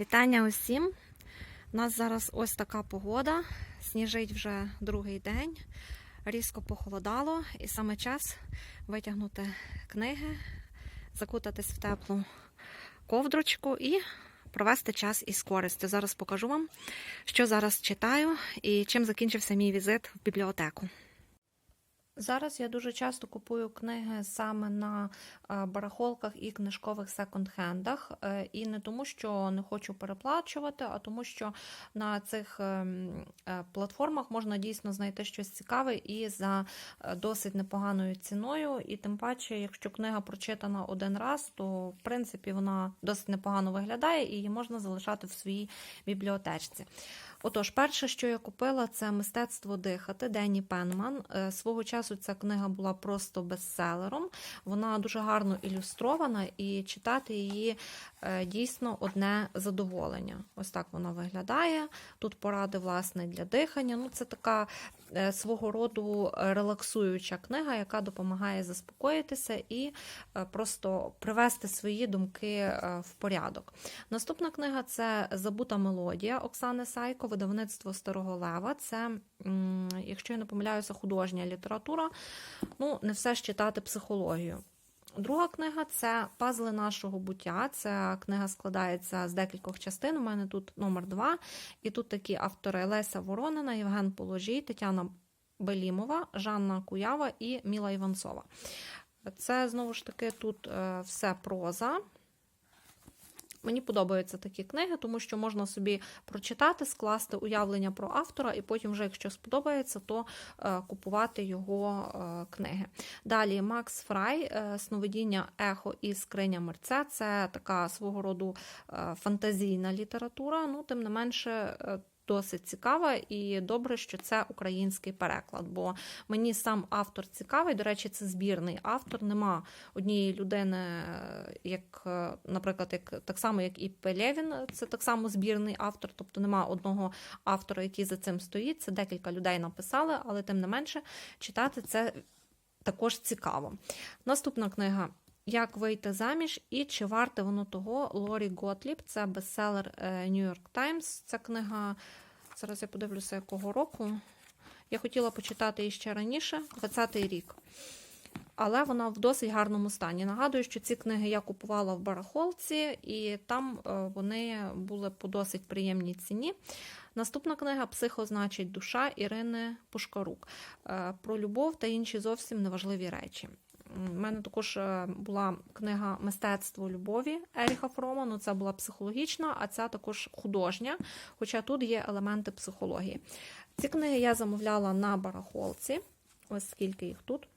Вітання усім. У нас зараз ось така погода. Сніжить вже другий день. Різко похолодало, і саме час витягнути книги, закутатись в теплу ковдрочку і провести час із користю. Зараз покажу вам, що зараз читаю і чим закінчився мій візит в бібліотеку. Зараз я дуже часто купую книги саме на е, барахолках і книжкових секонд-хендах. Е, І не тому, що не хочу переплачувати, а тому, що на цих ем, е, платформах можна дійсно знайти щось цікаве і за досить непоганою ціною. І тим паче, якщо книга прочитана один раз, то в принципі вона досить непогано виглядає і її можна залишати в своїй бібліотечці. Отож, перше, що я купила, це мистецтво дихати Дені Пенман. Е, Свого часу ця книга була просто бестселером. Вона дуже гарно ілюстрована, і читати її е, дійсно одне задоволення. Ось так вона виглядає. Тут поради власне для дихання. Ну, це така свого роду релаксуюча книга, яка допомагає заспокоїтися і е, просто привести свої думки е, в порядок. Наступна книга це Забута мелодія Оксани Сайко, видавництво Старого Лева. Це, якщо я не помиляюся, художня література. Ну, не все ж читати психологію. Друга книга це Пазли нашого буття. Ця книга складається з декількох частин. У мене тут номер два. І тут такі автори Леся Воронина, Євген Положій, Тетяна Белімова, Жанна Куява і Міла Іванцова. Це знову ж таки тут е, все проза. Мені подобаються такі книги, тому що можна собі прочитати, скласти уявлення про автора, і потім, вже, якщо сподобається, то е, купувати його е, книги. Далі Макс Фрай, е, сновидіння Ехо і скриня мерця. Це така свого роду фантазійна література. Ну, тим не менше. Досить цікава і добре, що це український переклад, бо мені сам автор цікавий. До речі, це збірний автор. Нема однієї людини, як, е, наприклад, як так само, як і Пелєвін, це так само збірний автор, тобто нема одного автора, який за цим стоїть. Це декілька людей написали, але тим не менше читати це також цікаво. Наступна книга. Як вийти заміж і чи варте воно того Лорі Готліб, це бестселер е, York Times. Ця книга, зараз я подивлюся, якого року. Я хотіла почитати її ще раніше, 20-й рік. Але вона в досить гарному стані. Нагадую, що ці книги я купувала в барахолці, і там е, вони були по досить приємній ціні. Наступна книга Психо значить душа Ірини Пушкарук е, про любов та інші зовсім неважливі речі. У мене також е, була книга Мистецтво любові Еріха Фрома. Ну, це була психологічна, а ця також художня, хоча тут є елементи психології. Ці книги я замовляла на барахолці. Ось скільки їх тут.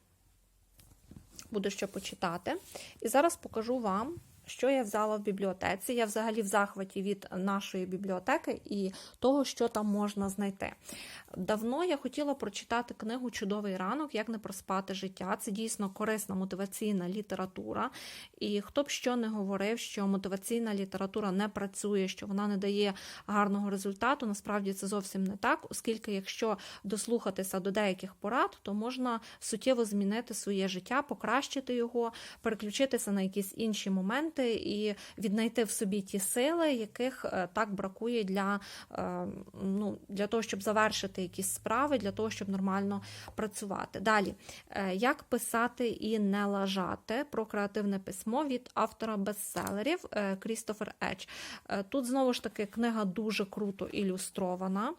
Буде що почитати. І зараз покажу вам, що я взяла в бібліотеці. Я взагалі в захваті від нашої бібліотеки і того, що там можна знайти. Давно я хотіла прочитати книгу Чудовий ранок, як не проспати життя. Це дійсно корисна мотиваційна література. І хто б що не говорив, що мотиваційна література не працює, що вона не дає гарного результату. Насправді це зовсім не так, оскільки, якщо дослухатися до деяких порад, то можна суттєво змінити своє життя, покращити його, переключитися на якісь інші моменти і віднайти в собі ті сили, яких е, так бракує для, е, ну, для того, щоб завершити якісь справи, для того, щоб нормально працювати. Далі, е, як писати і не лажати про креативне письмо від автора бестселерів Крістофер Едж. Тут знову ж таки книга дуже круто ілюстрована,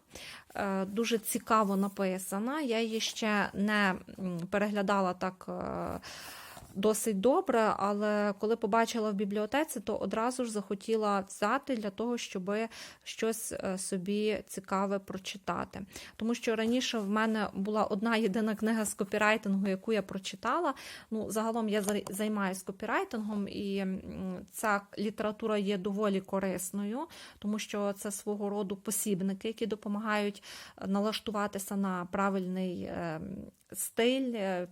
дуже цікаво написана. Я її ще не переглядала так. Е, Досить добре, але коли побачила в бібліотеці, то одразу ж захотіла взяти для того, щоб щось е, собі цікаве прочитати. Тому що раніше в мене була одна єдина книга з копірайтингу, яку я прочитала. Ну, загалом я зай- займаюся копірайтингом, і ця література є доволі корисною, тому що це свого роду посібники, які допомагають е, налаштуватися на правильний е, стиль.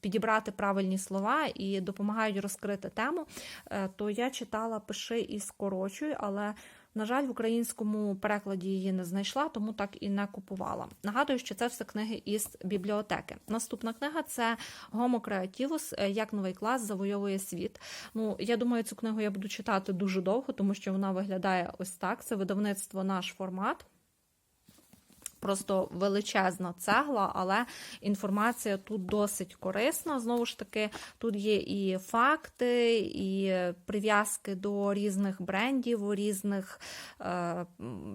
Підібрати правильні слова і допомагають розкрити тему, е, то я читала пиши і скорочуй, але На жаль, в українському перекладі її не знайшла, тому так і не купувала. Нагадую, що це все книги із бібліотеки. Наступна книга це Homo Creativus, е, як новий клас завойовує світ. Ну, я думаю, цю книгу я буду читати дуже довго, тому що вона виглядає ось так. Це видавництво наш формат. Просто величезна цегла, але інформація тут досить корисна. Знову ж таки, тут є і факти, і прив'язки до різних брендів, різних е,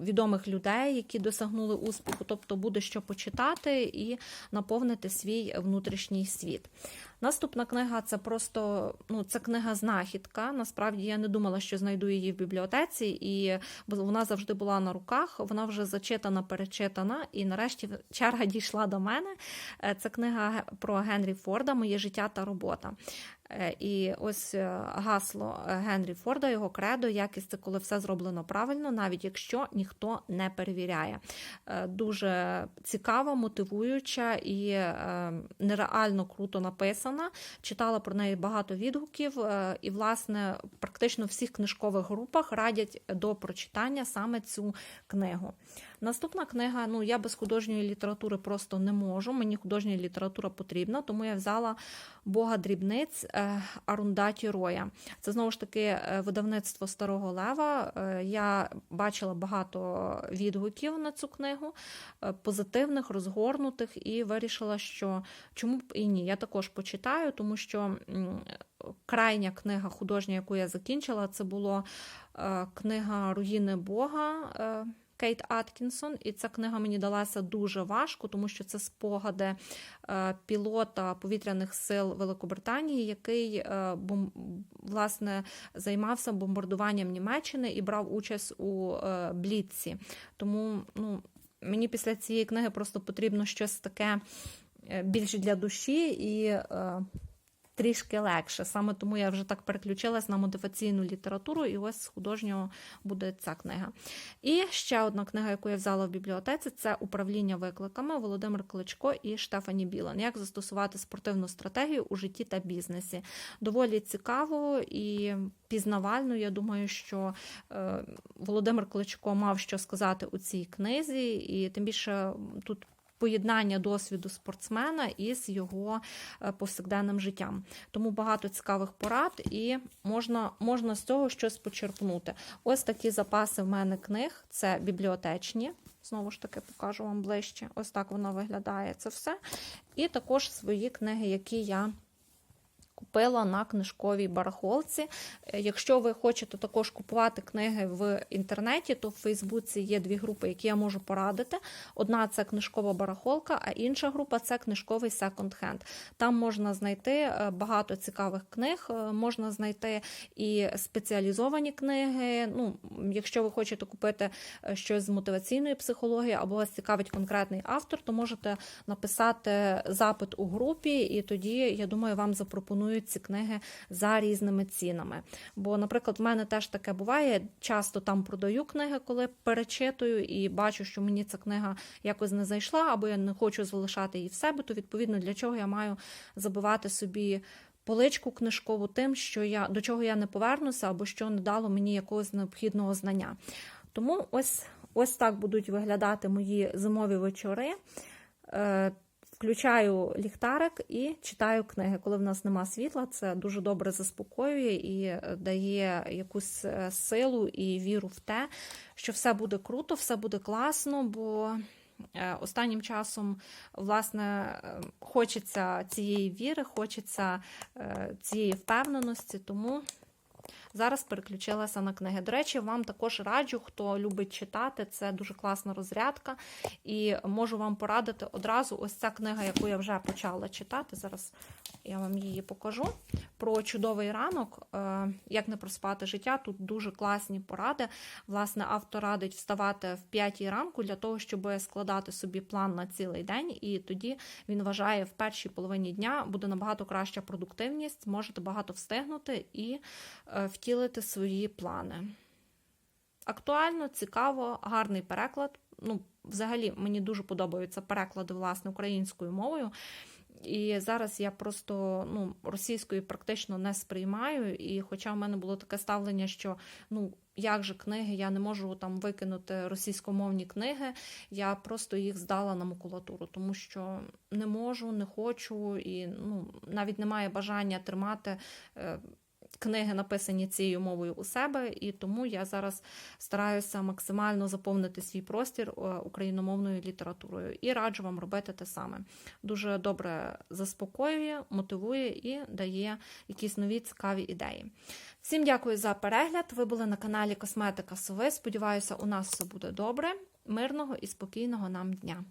відомих людей, які досягнули успіху. Тобто буде що почитати і наповнити свій внутрішній світ. Наступна книга це просто ну, це книга знахідка. Насправді я не думала, що знайду її в бібліотеці, і вона завжди була на руках. Вона вже зачитана, перечитана, і нарешті черга дійшла до мене. Е, це книга про Генрі Форда Моє життя та робота. Е, І ось е, гасло Генрі Форда, його кредо, якість це коли все зроблено правильно, навіть якщо ніхто не перевіряє. Е, Дуже цікава, мотивуюча і е, нереально круто написана. Читала про неї багато відгуків, е, і, власне, практично в всіх книжкових групах радять до прочитання саме цю книгу. Наступна книга, ну я без художньої літератури просто не можу. Мені художня література потрібна, тому я взяла Бога дрібниць е, Арундаті Роя. Це знову ж таки е, видавництво Старого Лева. Е, Я бачила багато відгуків на цю книгу, позитивних, розгорнутих, і вирішила, що чому б і ні. Я також почитаю, тому що крайня книга художня, яку я закінчила, це була книга Руїни Бога. Кейт Аткінсон, і ця книга мені далася дуже важко, тому що це спогади е, пілота повітряних сил Великобританії, який е, власне займався бомбардуванням Німеччини і брав участь у е, Бліці. Тому ну, мені після цієї книги просто потрібно щось таке е, більш для душі і. Трішки легше. Саме тому я вже так переключилась на мотиваційну літературу, і ось з художнього буде ця книга. І ще одна книга, яку я взяла в бібліотеці, це управління викликами Володимир Кличко і Штефані Білан. Як застосувати спортивну стратегію у житті та бізнесі. Доволі цікаво і пізнавально. Я думаю, що е, Володимир Кличко мав що сказати у цій книзі, і тим більше тут. Поєднання досвіду спортсмена із його е, повсякденним життям. Тому багато цікавих порад, і можна, можна з цього щось почерпнути. Ось такі запаси в мене книг: це бібліотечні. Знову ж таки, покажу вам ближче. Ось так воно виглядає це все. І також свої книги, які я купила на книжковій барахолці. Е, Якщо ви хочете також купувати книги в інтернеті, то в Фейсбуці є дві групи, які я можу порадити. Одна це книжкова барахолка, а інша група це книжковий секонд-хенд. Там можна знайти е, багато цікавих книг, е, можна знайти і спеціалізовані книги. Ну, якщо ви хочете купити щось з мотиваційної психології або вас цікавить конкретний автор, то можете написати запит у групі, і тоді, я думаю, вам запропонують ці книги за різними цінами. Бо, наприклад, в мене теж таке буває. Часто там продаю книги, коли перечитую, і бачу, що мені ця книга якось не зайшла, або я не хочу залишати її в себе, то відповідно для чого я маю забивати собі. Поличку книжкову тим, що я до чого я не повернуся, або що не дало мені якогось необхідного знання. Тому ось ось так будуть виглядати мої зимові вечори. Включаю ліхтарик і читаю книги. Коли в нас нема світла, це дуже добре заспокоює і е, дає якусь е, силу і віру в те, що все буде круто, все буде класно, бо е, останнім часом, власне, е, хочеться цієї віри, хочеться цієї впевненості, тому. Зараз переключилася на книги. До речі, вам також раджу, хто любить читати, це дуже класна розрядка. І можу вам порадити одразу ось ця книга, яку я вже почала читати. Зараз я вам її покажу. Про чудовий ранок, е, як не проспати життя. Тут дуже класні поради. Власне, автор радить вставати в 5 ранку для того, щоб складати собі план на цілий день. І тоді він вважає, в першій половині дня буде набагато краща продуктивність, можете багато встигнути і е, втілити свої плани. Актуально, цікаво, гарний переклад. Ну, взагалі, мені дуже подобаються переклади власне українською мовою. І зараз я просто ну, російською практично не сприймаю. І хоча в мене було таке ставлення, що ну, як же книги, я не можу там викинути російськомовні книги. Я просто їх здала на макулатуру, тому що не можу, не хочу і ну, навіть немає бажання тримати. Книги написані цією мовою у себе, і тому я зараз стараюся максимально заповнити свій простір е, україномовною літературою і раджу вам робити те саме. Дуже добре заспокоює, мотивує і дає якісь нові цікаві ідеї. Всім дякую за перегляд. Ви були на каналі Косметика Сови. Сподіваюся, у нас все буде добре, мирного і спокійного нам дня.